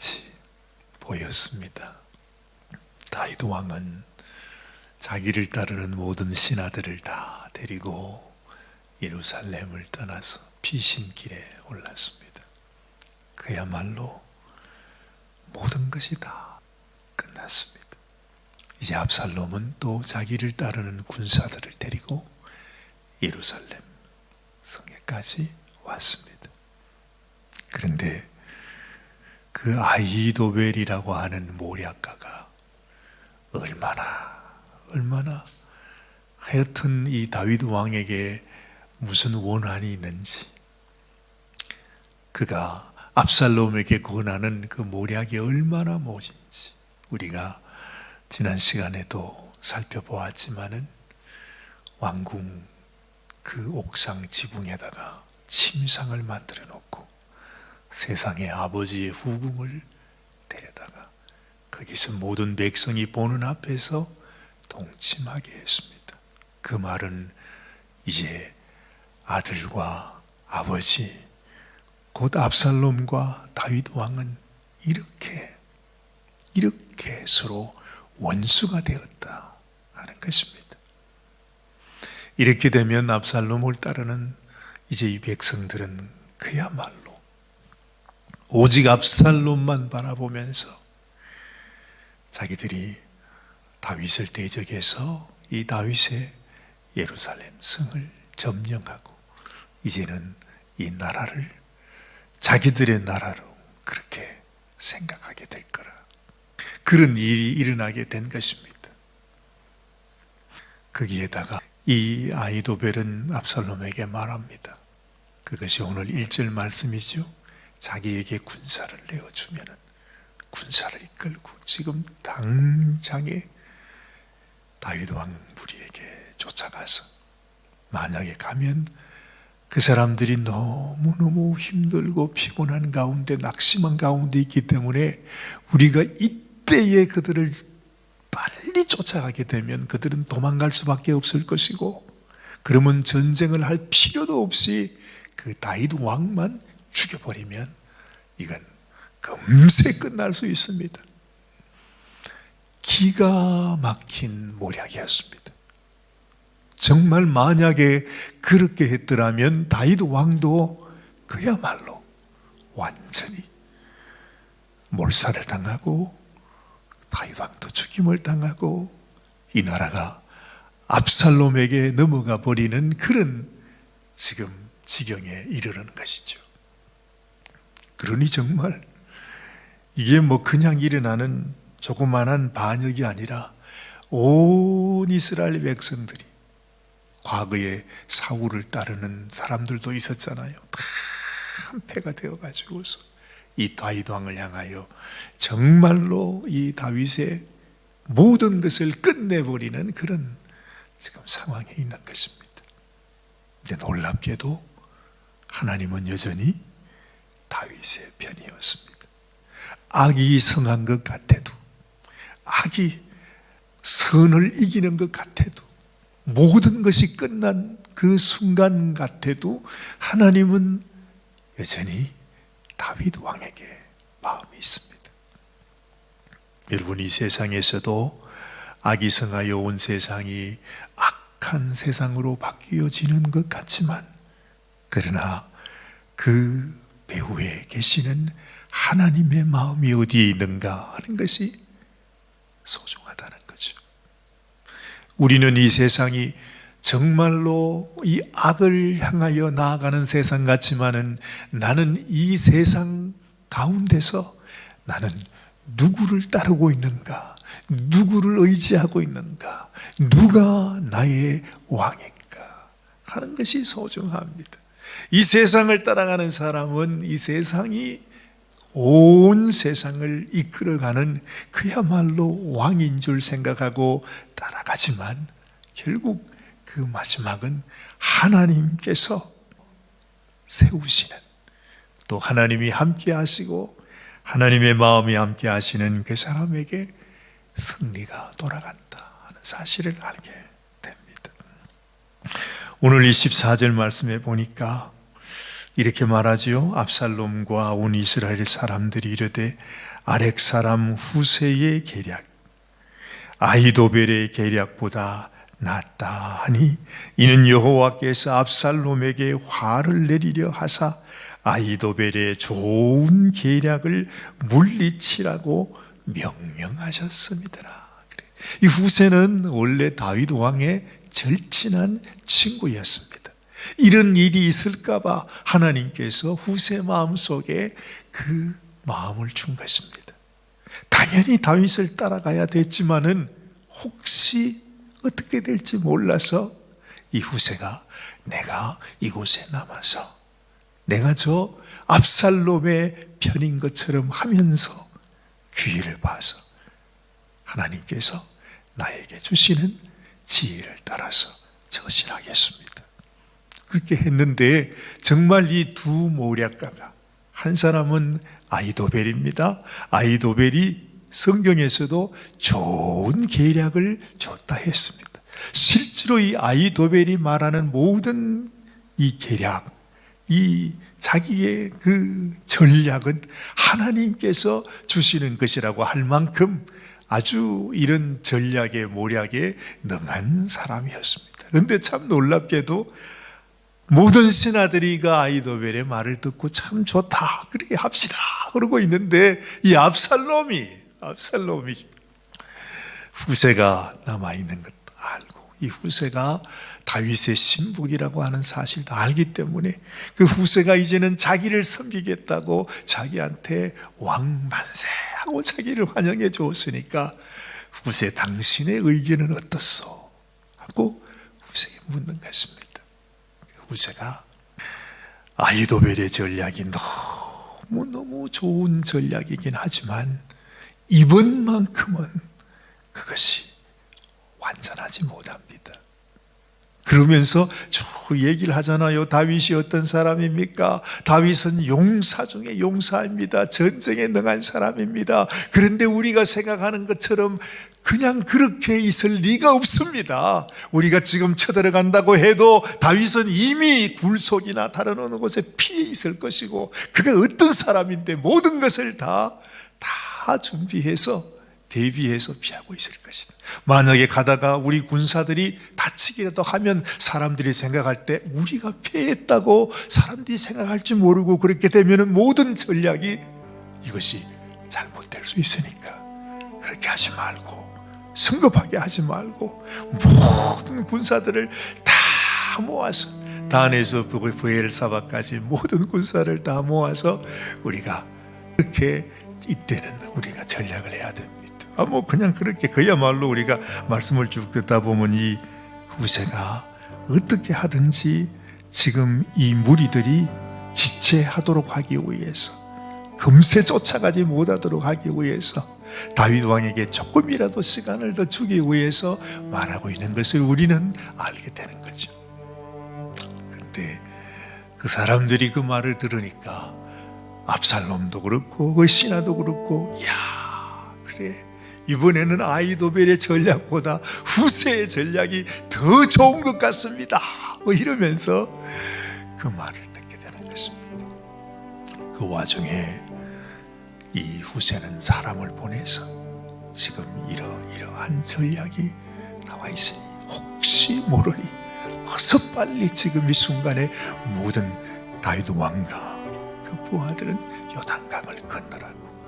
같이 보였습니다. 다윗 왕은 자기를 따르는 모든 신하들을 다 데리고 예루살렘을 떠나서 피신길에 올랐습니다. 그야말로 모든 것이 다 끝났습니다. 이제 압살롬은 또 자기를 따르는 군사들을 데리고 예루살렘 성에까지 왔습니다. 그런데 그 아이도벨이라고 하는 모략가가 얼마나 얼마나 하여튼 이 다윗 왕에게 무슨 원한이 있는지 그가 압살롬에게 권하는 그 모략이 얼마나 모진지 우리가 지난 시간에도 살펴보았지만은 왕궁 그 옥상 지붕에다가 침상을 만들어 놓고 세상의 아버지의 후궁을 데려다가 거기서 모든 백성이 보는 앞에서 동침하게 했습니다. 그 말은 이제 아들과 아버지 곧 압살롬과 다윗 왕은 이렇게 이렇게 서로 원수가 되었다 하는 것입니다. 이렇게 되면 압살롬을 따르는 이제 이 백성들은 그야말로 오직 압살롬만 바라보면서 자기들이 다윗을 대적해서 이 다윗의 예루살렘 성을 점령하고 이제는 이 나라를 자기들의 나라로 그렇게 생각하게 될 거라. 그런 일이 일어나게 된 것입니다. 거기에다가 이 아이도벨은 압살롬에게 말합니다. 그것이 오늘 1절 말씀이죠. 자기에게 군사를 내어주면 군사를 이끌고 지금 당장에 다윗 왕 무리에게 쫓아가서 만약에 가면 그 사람들이 너무너무 힘들고 피곤한 가운데 낙심한 가운데 있기 때문에 우리가 이때에 그들을 빨리 쫓아가게 되면 그들은 도망갈 수밖에 없을 것이고 그러면 전쟁을 할 필요도 없이 그 다윗 왕만 죽여버리면 이건 금세 끝날 수 있습니다. 기가 막힌 모략이었습니다. 정말 만약에 그렇게 했더라면 다윗 왕도 그야말로 완전히 몰살을 당하고 다윗 왕도 죽임을 당하고 이 나라가 압살롬에게 넘어가 버리는 그런 지금 지경에 이르는 것이죠. 그러니 정말 이게 뭐 그냥 일어나는 조그만한 반역이 아니라 온 이스라엘 백성들이 과거에 사울을 따르는 사람들도 있었잖아요. 다 한패가 되어 가지고서 이 다윗 왕을 향하여 정말로 이 다윗의 모든 것을 끝내버리는 그런 지금 상황에 있는 것입니다. 근데 놀랍게도 하나님은 여전히 다윗의 편이었습니다. 악이 성한 것 같아도 악이 선을 이기는 것 같아도 모든 것이 끝난 그 순간 같아도 하나님은 여전히 다윗 왕에게 마음이 있습니다. 여러분 이 세상에서도 악이 성하여 온 세상이 악한 세상으로 바뀌어지는 것 같지만 그러나 그 배후에 계시는 하나님의 마음이 어디에 있는가 하는 것이 소중하다는 거죠. 우리는 이 세상이 정말로 이 악을 향하여 나아가는 세상 같지만은 나는 이 세상 가운데서 나는 누구를 따르고 있는가? 누구를 의지하고 있는가? 누가 나의 왕인가? 하는 것이 소중합니다. 이 세상을 따라가는 사람은 이 세상이 온 세상을 이끌어가는 그야말로 왕인 줄 생각하고 따라가지만 결국 그 마지막은 하나님께서 세우시는 또 하나님이 함께 하시고 하나님의 마음이 함께 하시는 그 사람에게 승리가 돌아간다 하는 사실을 알게. 오늘 24절 말씀에 보니까 이렇게 말하지요. 압살롬과 온 이스라엘 사람들이 이르되 아렉 사람 후세의 계략, 아이도벨의 계략보다 낫다 하니 이는 여호와께서 압살롬에게 화를 내리려 하사 아이도벨의 좋은 계략을 물리치라고 명령하셨습니다. 이 후세는 원래 다윗 왕의 절친한 친구였습니다. 이런 일이 있을까봐 하나님께서 후세 마음 속에 그 마음을 준 것입니다. 당연히 다윗을 따라가야 됐지만은 혹시 어떻게 될지 몰라서 이 후세가 내가 이곳에 남아서 내가 저 압살롬의 편인 것처럼 하면서 귀를 봐서 하나님께서 나에게 주시는 지혜를 따라서 저신하겠습니다. 그렇게 했는데 정말 이 두 모략가가 한 사람은 아이도벨입니다. 아이도벨이 성경에서도 좋은 계략을 줬다 했습니다. 실제로 이 아이도벨이 말하는 모든 이 계략, 이 자기의 그 전략은 하나님께서 주시는 것이라고 할 만큼 아주 이런 전략의 모략에 능한 사람이었습니다. 그런데 참 놀랍게도 모든 신하들이 그 아이도벨의 말을 듣고 참 좋다. 그렇게 합시다. 그러고 있는데 이 압살롬이, 압살롬이 후세가 남아 있는 것도 알고 이 후세가 다윗의 신복이라고 하는 사실도 알기 때문에 그 후세가 이제는 자기를 섬기겠다고 자기한테 왕 만세 하고 자기를 환영해 주었으니까 후세 당신의 의견은 어떻소? 하고 후세에 묻는 것입니다. 후세가 아이도벨의 전략이 너무너무 좋은 전략이긴 하지만 이번만큼은 그것이 완전하지 못합니다. 그러면서 저 얘기를 하잖아요. 다윗이 어떤 사람입니까? 다윗은 용사 중에 용사입니다. 전쟁에 능한 사람입니다. 그런데 우리가 생각하는 것처럼 그냥 그렇게 있을 리가 없습니다. 우리가 지금 쳐들어간다고 해도 다윗은 이미 굴속이나 다른 어느 곳에 피해 있을 것이고 그가 어떤 사람인데 모든 것을 다, 다 준비해서 대비해서 피하고 있을 것이다. 만약에 가다가 우리 군사들이 다치기라도 하면 사람들이 생각할 때 우리가 피했다고 사람들이 생각할지 모르고 그렇게 되면 모든 전략이 이것이 잘못될 수 있으니까 그렇게 하지 말고 성급하게 하지 말고 모든 군사들을 다 모아서 단에서 부엘사바까지 모든 군사를 다 모아서 우리가 그렇게 이때는 우리가 전략을 해야 됩니다. 아, 뭐 그냥 그렇게 그야말로 우리가 말씀을 쭉 듣다 보면 이 후세가 어떻게 하든지 지금 이 무리들이 지체하도록 하기 위해서 금세 쫓아가지 못하도록 하기 위해서 다윗 왕에게 조금이라도 시간을 더 주기 위해서 말하고 있는 것을 우리는 알게 되는 거죠. 근데 그 사람들이 그 말을 들으니까 압살롬도 그렇고 그 신하도 그렇고 야 그래 이번에는 아이도벨의 전략보다 후세의 전략이 더 좋은 것 같습니다. 뭐 이러면서 그 말을 듣게 되는 것입니다. 그 와중에 이 후세는 사람을 보내서 지금 이러이러한 전략이 나와 있으니 혹시 모르니 어서 빨리 지금 이 순간에 모든 다윗 왕과 그 부하들은 요단강을 건너라고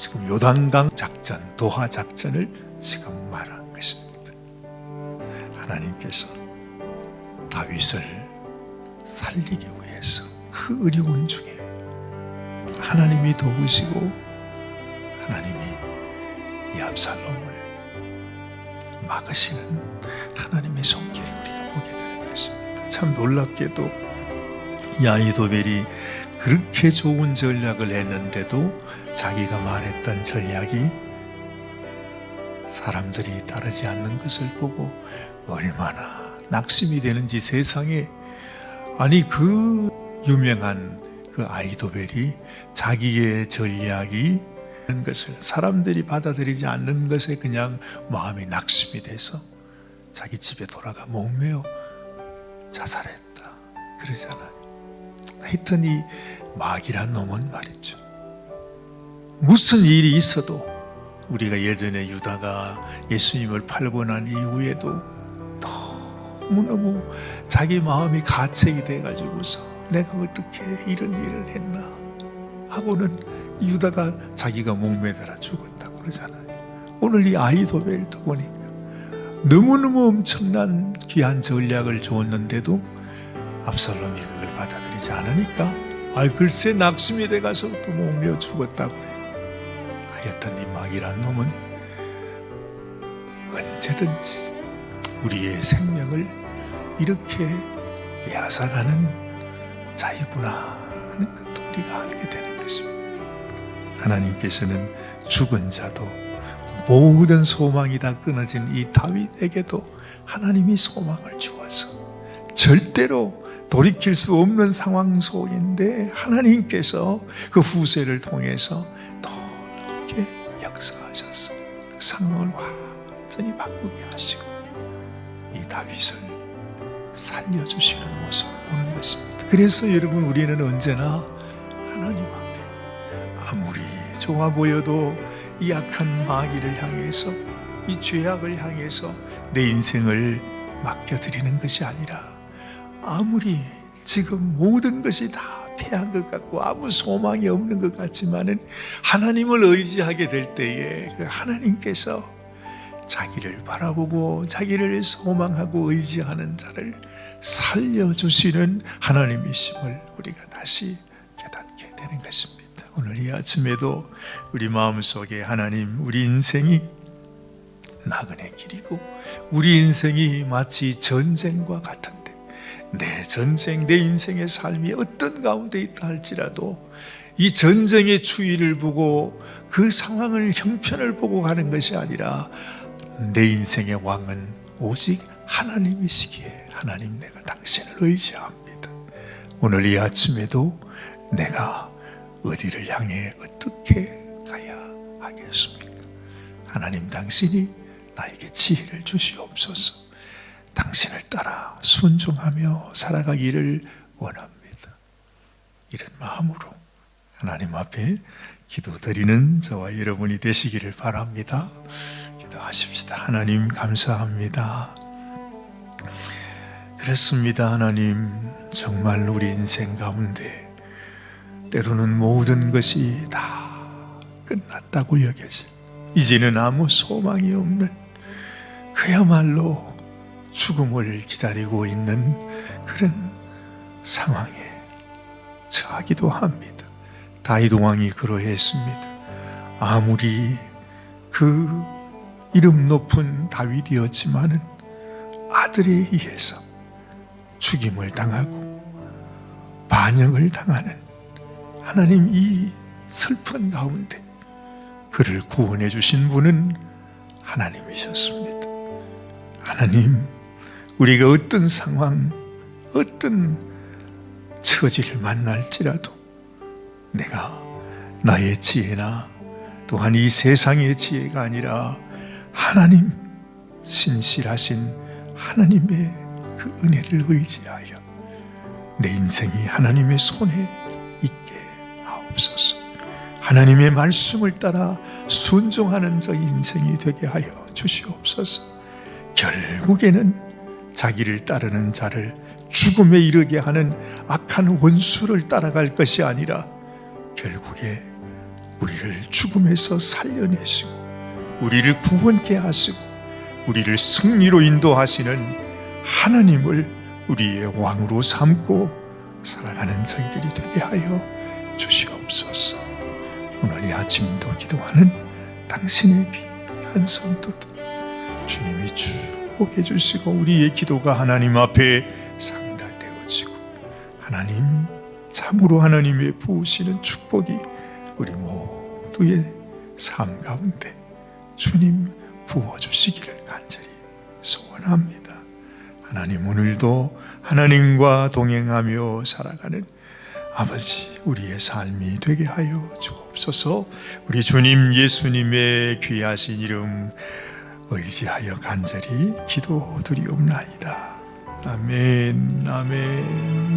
지금 요단강 작전, 도하 작전을 지금 말한 것입니다. 하나님께서 다윗을 살리기 위해서 그 어려운 중에 하나님이 도우시고 하나님이 이 압살롬을 막으시는 하나님의 손길을 우리가 보게 되는 것입니다. 참 놀랍게도 야이도벨이 그렇게 좋은 전략을 했는데도 자기가 말했던 전략이 사람들이 따르지 않는 것을 보고 얼마나 낙심이 되는지 세상에 아니 그 유명한 그 아이도벨이 자기의 전략이 는 것을 사람들이 받아들이지 않는 것에 그냥 마음이 낙심이 돼서 자기 집에 돌아가 목매어 자살했다. 그러잖아요. 했더니 마귀란 놈은 말이죠. 무슨 일이 있어도 우리가 예전에 유다가 예수님을 팔고 난 이후에도 너무너무 자기 마음이 가책이 돼가지고서 내가 어떻게 이런 일을 했나 하고는 유다가 자기가 목매달아 죽었다고 그러잖아요. 오늘 이 아이도벨 도 보니까 너무너무 엄청난 귀한 전략을 줬는데도 압살롬이 그걸 받아들이지 않으니까 아 글쎄 낙심이 돼가서 또 목며 죽었다고. 하여튼 이 마귀란 놈은 언제든지 우리의 생명을 이렇게 빼앗아가는 자이구나 하는 것도 우리가 알게 되는 것입니다. 하나님께서는 죽은 자도 모든 소망이 다 끊어진 이 다윗에게도 하나님이 소망을 주어서 절대로 돌이킬 수 없는 상황 속인데 하나님께서 그 후세를 통해서 상황을 완전히 바꾸게 하시고 이 다윗을 살려주시는 모습을 보는 것입니다. 그래서 여러분 우리는 언제나 하나님 앞에 아무리 좋아 보여도 이 악한 마귀를 향해서 이 죄악을 향해서 내 인생을 맡겨드리는 것이 아니라 아무리 지금 모든 것이 다 패한 것 같고 아무 소망이 없는 것 같지만은 하나님을 의지하게 될 때에 그 하나님께서 자기를 바라보고 자기를 소망하고 의지하는 자를 살려주시는 하나님이심을 우리가 다시 깨닫게 되는 것입니다. 오늘 이 아침에도 우리 마음속에 하나님 우리 인생이 나그네 길이고 우리 인생이 마치 전쟁과 같은데 내 전쟁 내 인생의 삶이 어떤 가운데 있다 할지라도 이 전쟁의 추이를 보고 그 상황을 형편을 보고 가는 것이 아니라 내 인생의 왕은 오직 하나님이시기에 하나님 내가 당신을 의지합니다. 오늘 이 아침에도 내가 어디를 향해 어떻게 가야 하겠습니까? 하나님 당신이 나에게 지혜를 주시옵소서. 당신을 따라 순종하며 살아가기를 원합니다. 이런 마음으로 하나님 앞에 기도드리는 저와 여러분이 되시기를 바랍니다. 기도하십시다. 하나님 감사합니다. 그렇습니다. 하나님 정말 우리 인생 가운데 때로는 모든 것이 다 끝났다고 여겨질 이제는 아무 소망이 없는 그야말로 죽음을 기다리고 있는 그런 상황에 처하기도 합니다. 다윗 왕이 그러했습니다. 아무리 그 이름 높은 다윗이었지만은 아들에 의해서 죽임을 당하고 반역을 당하는 하나님 이 슬픈 가운데 그를 구원해 주신 분은 하나님이셨습니다. 하나님, 우리가 어떤 상황, 어떤 처지를 만날지라도 내가 나의 지혜나 또한 이 세상의 지혜가 아니라 하나님, 신실하신 하나님의 그 은혜를 의지하여 내 인생이 하나님의 손에 있게 하옵소서. 하나님의 말씀을 따라 순종하는 저 인생이 되게 하여 주시옵소서. 결국에는 자기를 따르는 자를 죽음에 이르게 하는 악한 원수를 따라갈 것이 아니라 결국에 우리를 죽음에서 살려내시고 우리를 구원케 하시고 우리를 승리로 인도하시는 하나님을 우리의 왕으로 삼고 살아가는 저희들이 되게 하여 주시옵소서. 오늘 이 아침도 기도하는 당신의 귀한 성도들 주님이 축복해 주시고 우리의 기도가 하나님 앞에 상달되어지고 하나님 참으로 하나님의 부으시는 축복이 우리 모두의 삶 가운데 주님 부어 주시기를 간절히 소원합니다. 하나님 오늘도 하나님과 동행하며 살아가는 아버지 우리의 삶이 되게 하여 주옵소서. 우리 주님 예수님의 귀하신 이름 의지하여 간절히 기도드리옵나이다. 아멘, 아멘.